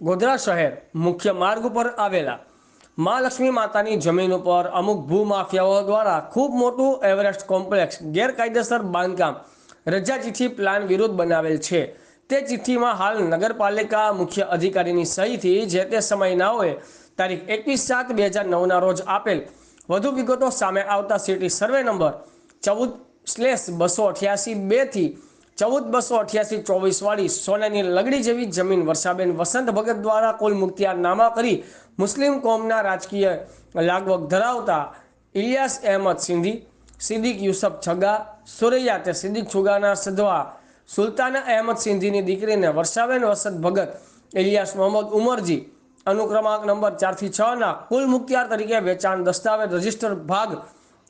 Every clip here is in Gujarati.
ગોધરા શહેર મુખ્ય માર્ગ ઉપર આવેલા. મહાલક્ષ્મી માતાની જમીન ઉપર અમુક ભૂમાફિયાઓ દ્વારા ખૂબ મોટું એવરેસ્ટ કોમ્પ્લેક્સ ગેરકાયદેસર બાંધકામ રજા ચિઠ્ઠી પ્લાન વિરુદ્ધ બનાવેલ છે. તે ચિઠ્ઠીમાં હાલ નગરપાલિકા મુખ્ય અધિકારીની સહીથી જે તે સમયનાઓએ તારીખ એકવીસ સાત બે હજાર નવના રોજ આપેલ વધુ વિગતો સામે આવતા સિટી સર્વે નંબર ચૌદ સ્લેશ બસો અઠ્યાસી બેથી ચૌદ બસો અઠ્યાસી ચોવીસ વાળી સોનાની લગડી જેવી જમીન વર્ષાબેન વસંત ભગત દ્વારા કુલ મુક્તિયારનામા કરી મુસ્લિમ કોમના રાજકીય લાગવગ ધરાવતા ઇલિયાસ અહેમદ સિંધી, સિદ્દીક યુસફ છગા, સુરૈયા તે સિદ્દીક છુગાના સધવા સુલતાના અહેમદ સિંધીની દીકરીને વર્ષાબેન વસંત ભગત ઇલિયાસ મોહમ્મદ ઉમરજી અનુક્રમાંક નંબર ચારથી છના કુલ મુક્તિયાર તરીકે વેચાણ દસ્તાવેજ રજિસ્ટર ભાગ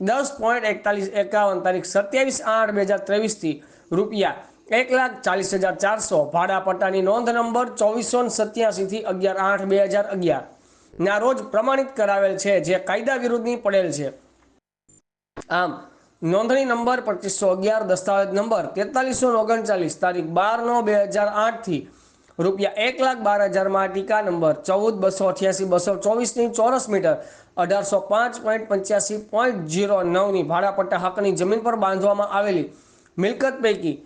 દસ પોઈન્ટ એકતાલીસ એકાવન તારીખ સત્યાવીસ આઠ બે હજાર ત્રેવીસથી રૂપિયા. એક લાખ ચાલીસ હજાર ચારસો. ભાડા પટ્ટાની નોંધ નંબર ચોવીસો સત્યાસીથી અગિયાર આઠ બે હજાર અગિયાર. ના રોજ પ્રમાણિત કરાવેલ છે, જે કાયદા વિરુદ્ધની પડેલ છે. આમ, નોંધણી નંબર પચીસો અગિયાર, દસ્તાવેજ નંબર તેતાલીસો ઓગણચાલીસ, તારીખ બાર નો બે હજાર આઠથી રૂપિયા એક લાખ બાર હજારમાં ટીકા નંબર ચૌદ, બસો અઠ્યાસી, બસો ચોવીસની ચોરસ મીટર, અઢારસો પાંચ પોઈન્ટ પંચ્યાસી પોઈન્ટ જીરો નવની ભાડાપટ્ટા હકની જમીન પર બાંધવામાં આવેલી મિલકત પૈકી,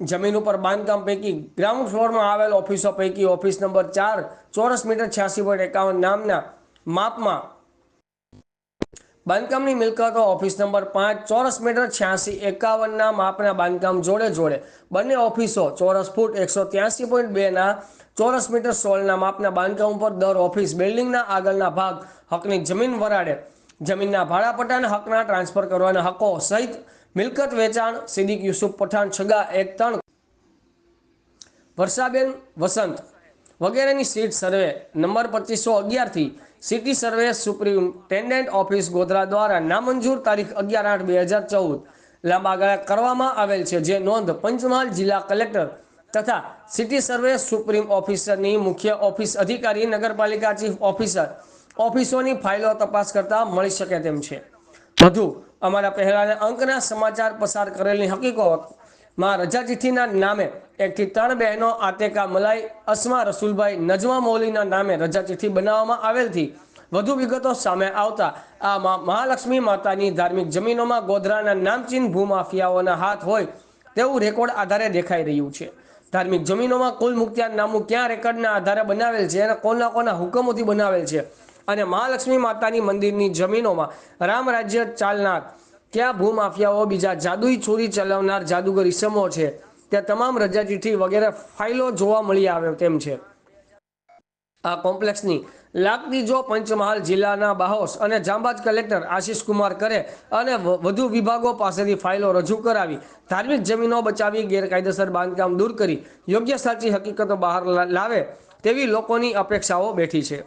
જમીન ઉપર બાંધકામ પૈકી ગ્રાઉન્ડ ફ્લોરમાં આવેલ ઓફિસો પૈકી ઓફિસ નંબર ચાર, ચોરસ મીટર છ્યાસી પોઈન્ટ એકાવન નામના માપમાં બાંધકામની મિલકતો ઓફિસ નંબર પાંચ, ચોરસ મીટર છ્યાસી એકાવનના માપના બાંધકામ જોડે જોડે. બંને ઓફિસો ચોરસ ફૂટ એકસો ત્યાસી પોઈન્ટ બેના ચોરસ મીટર સોળના માપના બાંધકામ ઉપર દર ઓફિસ બિલ્ડિંગના આગળના ભાગ હકની જમીન વરાડે જમીનના ભાડાપટ્ટાના હકના ટ્રાન્સફર કરવાના હકો સહિત મિલકત વેચાણ, સિદ્દીક યુસુફ પઠાણ, છગા એક ત્રણ વર્ષાબેન વસંત. વગેરેની સીટ સર્વે નંબર પચીસો અગિયારથી city survey superintendent office Godhra દ્વારા નામંજૂર તારીખ અગિયાર આઠ બે હજાર ચૌદ. લાંબા ગાળા કરવામાં આવેલ છે, જે નોંધ પંચમહાલ જિલ્લા કલેક્ટર તથા સિટી સર્વે સુપ્રીમ ઓફિસરની મુખ્ય ઓફિસ અધિકારી, નગરપાલિકા ચીફ ઓફિસર ઓફિસોની ફાઇલો તપાસ કરતા મળી શકે તેમ છે. વધુ અમારા પહેલાના અંકના સમાચાર પસાર કરેલી હકીકતમાં રજા ચિઠ્ઠીના નામે એકથી ત્રણ બહેનો આતેકા મલાઈ, અસમા રસુલભાઈ, નજમા મૌલીના નામે રજા ચિઠ્ઠી બનાવવામાં આવેલથી વધુ વિગતો સામે આવતા આ મા- મહાલક્ષ્મી માતાની ધાર્મિક જમીનોમાં ગોધરાના નામચીન ભૂમાફિયાઓના હાથ હોય તેવું રેકોર્ડ આધારે દેખાઈ રહ્યું છે. ધાર્મિક જમીનોમાં કુલ મુક્તિયારનામું ક્યાં રેકોર્ડના આધારે બનાવેલ છે અને કોના કોના હુકમોથી બનાવેલ છે? અને મહાલક્ષ્મી માતાની મંદિરની જમીનોમાં રામ રાજ્ય ચાલનાર. ક્યાં ભૂમાફિયાઓ, બીજા જાદુઈ ચોરી ચલાવનાર જાદુગર ઇસમો છે. તે તમામ રજા ચિઠ્ઠી વગેરે ફાઇલો જોવા મળી આવે તેમ છે. આ કોમ્પ્લેક્સની લાગતી જો પંચમહાલ જિલ્લાના બાહોશ અને જાંબાજ કલેક્ટર આશીષ કુમાર કરે અને વધુ વિભાગો પાસેથી ફાઇલો રજૂ કરાવી, ધાર્મિક જમીનો બચાવી, ગેરકાયદેસર બાંધકામ દૂર કરી, યોગ્ય સાચી હકીકતો બહાર લાવે તેવી લોકોની અપેક્ષાઓ બેઠી છે.